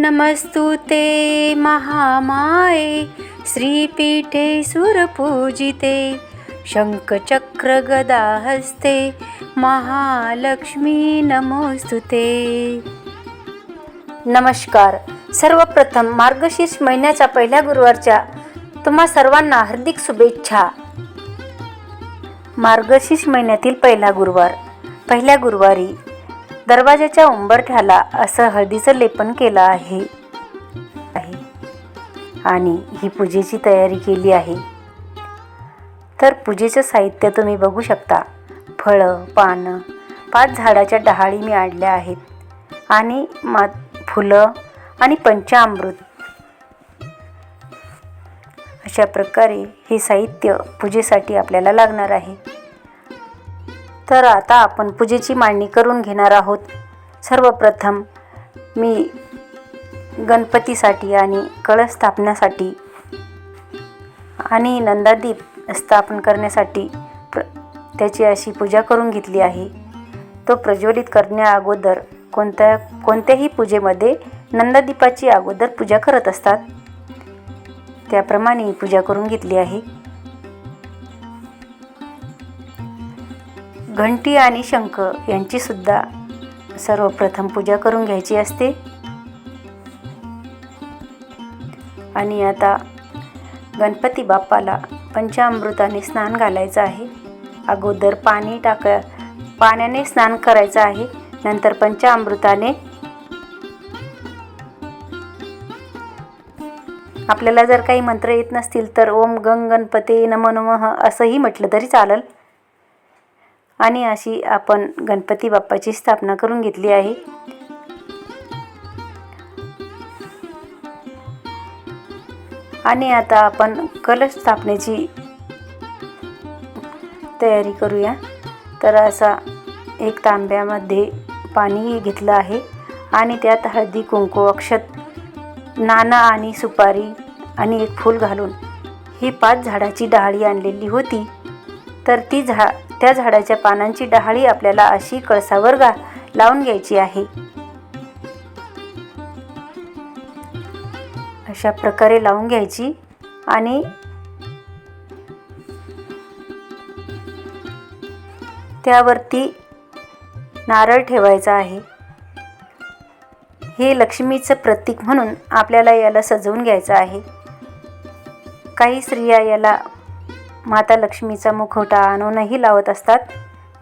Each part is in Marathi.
नमस्तु ते महामाये श्रीपीठे सुरपूजिते शङ्खचक्रगदाहस्ते महालक्ष्मी नमोस्तु ते। नमस्कार सर्वप्रथम मार्गशीर्ष महिन्याच्या पहिल्या गुरुवारच्या तुम्हा सर्वांना हार्दिक शुभेच्छा। मार्गशीर्ष महिन्यातील पहिला गुरुवार पहिल्या गुरुवारी दरवाजाच्या उंबरठ्याला असं हळदीचं लेपन केलं आहे. आहे. आणि ही पूजेची तयारी केली आहे. तर पूजेचं साहित्य तुम्ही बघू शकता. फळं पानं पाच झाडाच्या डहाळी मी आणल्या आहेत. आणि मा फुलं आणि पंचामृत. अशा प्रकारे हे साहित्य पूजेसाठी आपल्याला लागणार आहे. तर आता आपण पूजेची मांडणी करून घेणार आहोत. सर्वप्रथम मी गणपतीसाठी आणि कळस स्थापण्यासाठी आणि नंदादीप स्थापन करण्यासाठी प्र त्याची अशी पूजा करून घेतली आहे. तो प्रज्वलित करण्या अगोदर कोणत्या कोणत्याही पूजेमध्ये नंदादीपाची अगोदर पूजा करत असतात. त्याप्रमाणे पूजा करून घेतली आहे. घंटी आणि शंख यांची सुद्धा सर्वप्रथम पूजा करून घ्यायची असते. आणि आता गणपती बाप्पाला पंचामृताने स्नान घालायचं आहे. अगोदर पाणी टाक पाण्याने स्नान करायचं आहे. नंतर पंचामृताने आपल्याला जर काही मंत्र येत नसतील तर ओम गंग गणपते नमो नमः असंही म्हटलं तरी चालेल. आणि अशी आपण गणपती बाप्पाची स्थापना करून घेतली आहे. आणि आता आपण कलश स्थापनेची तयारी करूया. तर असा एक तांब्यामध्ये पाणी घेतलं आहे आणि त्यात हळदी कुंकू अक्षत नाना आणि सुपारी आणि एक फूल घालून ही पाच झाडाची डहाळी आणलेली होती. तर ती झा त्या झाडाच्या पानांची डहाळी आपल्याला अशी कळसावर गा लावून घ्यायची आहे. अशा प्रकारे लावून घ्यायची आणि त्यावरती नारळ ठेवायचा आहे. हे लक्ष्मीचं प्रतीक म्हणून आपल्याला याला सजवून घ्यायचं आहे. काही स्त्रिया याला माता लक्ष्मीचा मुखवटा आणूनही लावत असतात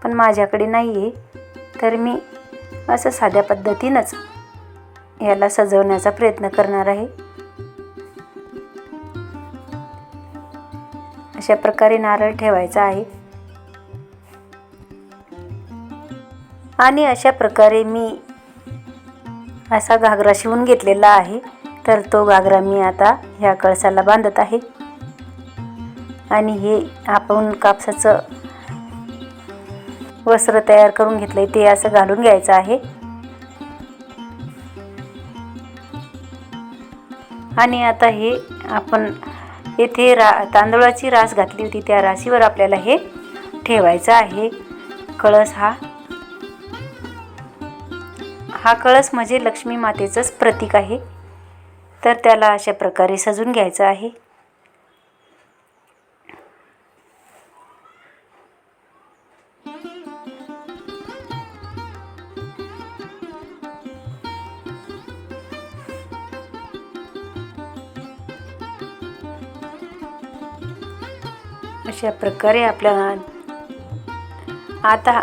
पण माझ्याकडे नाही आहे तर मी असं साध्या पद्धतीनंच याला सजवण्याचा प्रयत्न करणार आहे. अशा प्रकारे नारळ ठेवायचा आहे. आणि अशा प्रकारे मी असा घागरा शिवून घेतलेला आहे. तर तो घागरा मी आता ह्या कळसाला बांधत आहे. आणि हे आपण कापसाचं वस्त्र तयार करून घेतलंय ते असं घालून घ्यायचं आहे. आणि आता हे आपण येथे रा तांदूळाची रास घातली होती त्या राशीवर आपल्याला हे ठेवायचं आहे. कळस हा. हा कळस म्हणजे लक्ष्मी मातेचंच प्रतीक आहे. तर त्याला अशा प्रकारे सजून घ्यायचं आहे. अशा प्रकारे आपल्या आता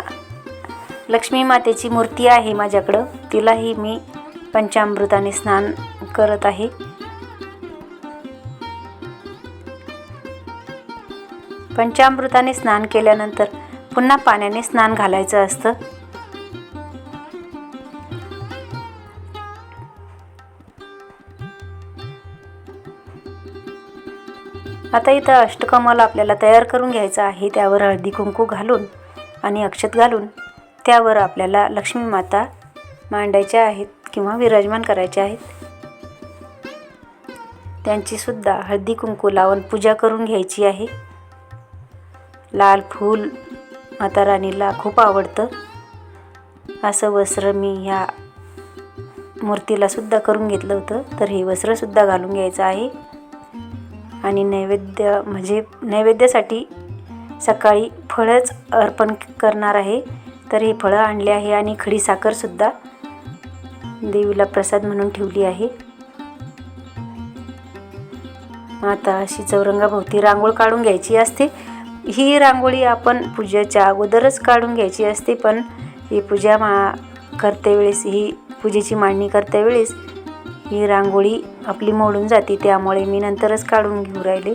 लक्ष्मी मातेची मूर्ती आहे माझ्याकडं. तिलाही मी पंचामृताने स्नान करत आहे. पंचामृताने स्नान केल्यानंतर पुन्हा पाण्याने स्नान घालायचं असतं. आता इथं अष्टकमल आपल्याला तयार करून घ्यायचं आहे त्यावर हळदी कुंकू घालून आणि अक्षत घालून. त्यावर आपल्याला लक्ष्मी माता मांडायच्या आहेत किंवा विराजमान करायच्या आहेत. त्यांचीसुद्धा हळदी कुंकू लावून पूजा करून घ्यायची आहे. लाल फूल माता राणीला खूप आवडतं. असं वस्त्र मी ह्या मूर्तीलासुद्धा करून घेतलं होतं तर हे वस्त्रसुद्धा घालून घ्यायचं आहे. आणि नैवेद्य म्हणजे नैवेद्यासाठी सकाळी फळंच अर्पण करणार आहे. तर हे फळं आणले आहे आणि खडी साखरसुद्धा देवीला प्रसाद म्हणून ठेवली आहे. आता अशी चौरंगाभोवती रांगोळ काढून घ्यायची असते. ही रांगोळी आपण पूजेच्या अगोदरच काढून घ्यायची असते पण ही पूजा मा करते वेळेस ही पूजेची मांडणी करते वेळेस ही रांगोळी आपली मोडून जाते त्यामुळे मी नंतरच काढून घेऊ राहिले.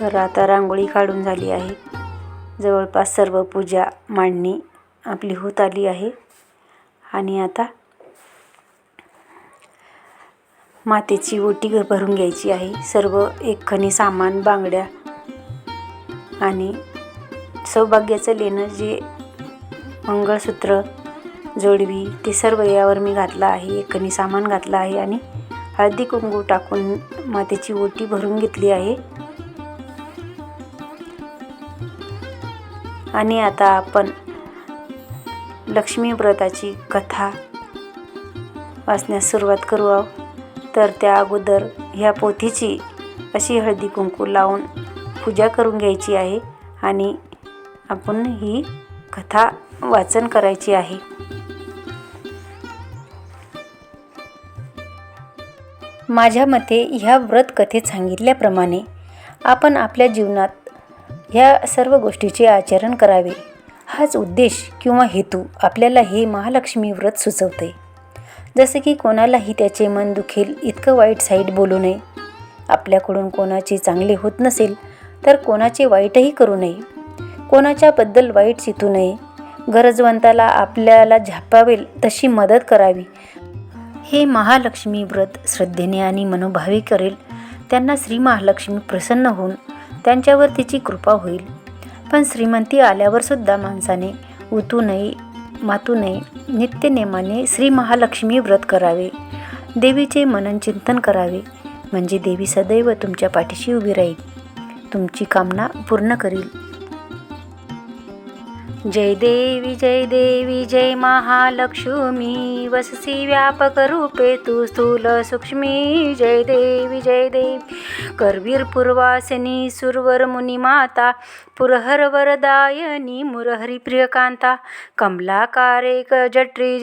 तर आता रांगोळी काढून झाली आहे. जवळपास सर्व पूजा मांडणी आपली होत आली आहे. आणि आता मातेची ओटी घ- भरून घ्यायची आहे. सर्व एक खणी सामान बांगड्या आणि सौभाग्याचं लेणं जे मंगळसूत्र जोडवी ते सर्व यावर मी घातलं आहे. एक सामान घातलं आहे आणि हळदी कुंकू टाकून मातेची ओटी भरून घेतली आहे. आणि आता आपण लक्ष्मी व्रताची कथा वाचण्यास सुरुवात करू आहोत. तर त्या अगोदर ह्या पोथीची अशी हळदी कुंकू लावून पूजा करून घ्यायची आहे आणि आपण ही कथा वाचन करायची आहे. माझ्या मते ह्या व्रत कथेत सांगितल्याप्रमाणे आपण आपल्या जीवनात ह्या सर्व गोष्टीचे आचरण करावे. हाच उद्देश किंवा हेतू आपल्याला हे महालक्ष्मी व्रत सुचवते. जसे की कोणालाही त्याचे मन दुखेल इतकं वाईट साईट बोलू नये. आपल्याकडून कोणाचे चांगले होत नसेल तर कोणाचे वाईटही करू नये. कोणाच्याबद्दल वाईट चितू नये. गरजवंताला आपल्याला झापावेल तशी मदत करावी. हे महालक्ष्मी व्रत श्रद्धेने आणि मनोभावे करेल. त्यांना श्री महालक्ष्मी प्रसन्न होऊन त्यांच्यावर तिची कृपा होईल. पण श्रीमंती आल्यावर सुद्धा माणसाने उतू नये मातू नये नित्यनेमाने श्री महालक्ष्मी व्रत करावे. देवीचे मनन चिंतन करावे. म्हणजे देवी सदैव तुमच्या पाठीशी उभी राहील. तुमची कामना पूर्ण करील. जय देवी जय देवी जय महालक्ष्मी वससी व्यापक रूपे तू स्थूल सूक्ष्मी जय देवी जय देवी. करवीर पूर्वासिनी सुरवर मुनिमाता पुरहर वरदायनी मुरहरी प्रियकांता कमलाकारे जट्री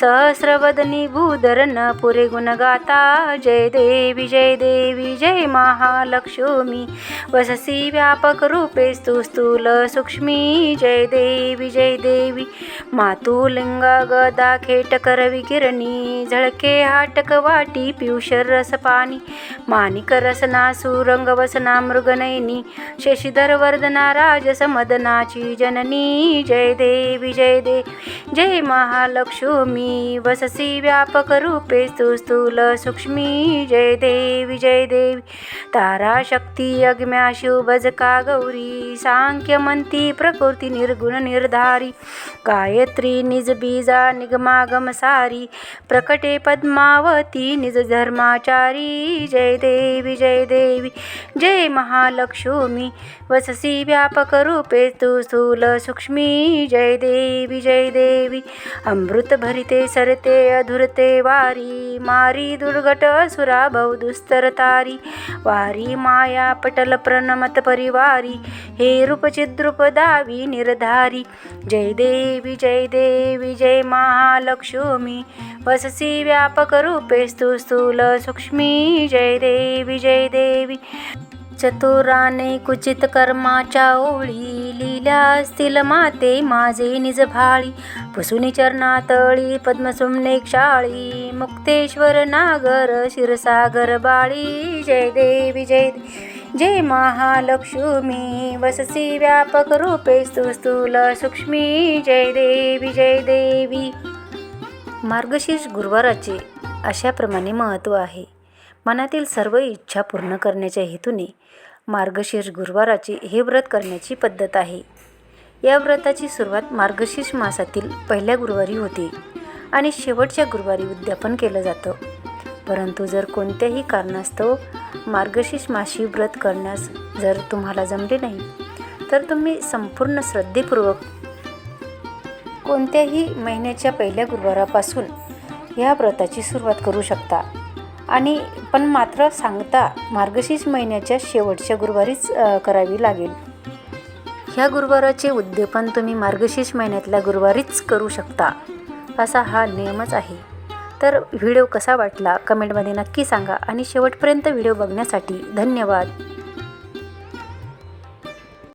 सहस्रवदनी भूधरन पुरे गुणगाता. जय देवी जय देवी जय महालक्ष्मी वससी व्यापक रूपे स्तु स्थूल सूक्ष्मी. जय देवी जय देवी. मातुलिंग गदा खेटकर विकिरणी किरणी झळके हाटक वाटी पियुषर रस पाणी. माणिक रसना सुरंग वसना मृगनयनी शशिधर वर्धना राजस मदनाची जननी. जय देवी जय देवी. जय महालक्ष्मी वससी व्यापक रूपे स्तु स्थूल सूक्ष्मी. जय देवी जय देवी. तारा शक्ती अग्म्या शिवभजका गौरी सांख्यमंती प्रकृती निर्गुण निर्धारी। गायत्री निज बीजा निगमागम सारी। प्रकटे पद्मावती निज धर्माचारी। जय देवी जय देवी जय महालक्ष्मी। वससी व्यापक रूपे तू स्थूल सूक्ष्मी। जय देवी जय देवी अमृत भरिते सरते अधुरते वारी। मारी दुर्घट असुरा बहु दुस्तर तारी। वारी माया पटल प्रणमत परिवारी। हे रूप दावी निर्धारी. जय देवी जय देवी जय महालक्ष्मी वससी व्यापक रूपे स्तु स्थूल सूक्ष्मी. जय देवी जय देवी. चतुराने कुचित कर्माच्या ओळी. लिहिल्या असतील माते माझे निज भाळी. पुसुनी चरणातळी पद्मसुमने क्षाळी. मुक्तेश्वर नागर क्षीरसागर बाळी. जय देवी जय देवी. जय महालक्ष्मी वससी व्यापक रूपे स्तु स्थूल सूक्ष्मी जय देवी जय देवी. मार्गशीर्ष गुरुवाराचे अशाप्रमाणे महत्त्व आहे. मनातील सर्व इच्छा पूर्ण करण्याच्या हेतूने मार्गशीर्ष गुरुवाराचे हे व्रत करण्याची पद्धत आहे. या व्रताची सुरुवात मार्गशीर्ष मासातील पहिल्या गुरुवारी होते आणि शेवटच्या गुरुवारी उद्यापन केलं जातं. परंतु जर कोणत्याही कारणास्तव मार्गशीर्ष माशी व्रत करण्यास जर तुम्हाला जमले नाही तर तुम्ही संपूर्ण श्रद्धेपूर्वक कोणत्याही महिन्याच्या पहिल्या गुरुवारापासून ह्या व्रताची सुरुवात करू शकता. आणि पण मात्र सांगता मार्गशीर्ष महिन्याच्या शेवटच्या गुरुवारीच करावी लागेल. ह्या गुरुवाराचे उद्यापन तुम्ही मार्गशीर्ष महिन्यातल्या गुरुवारीच करू शकता असा हा नियमच आहे. तर व्हिडिओ कसा वाटला कमेंटमध्ये नक्की सांगा आणि शेवटपर्यंत व्हिडिओ बघण्यासाठी धन्यवाद.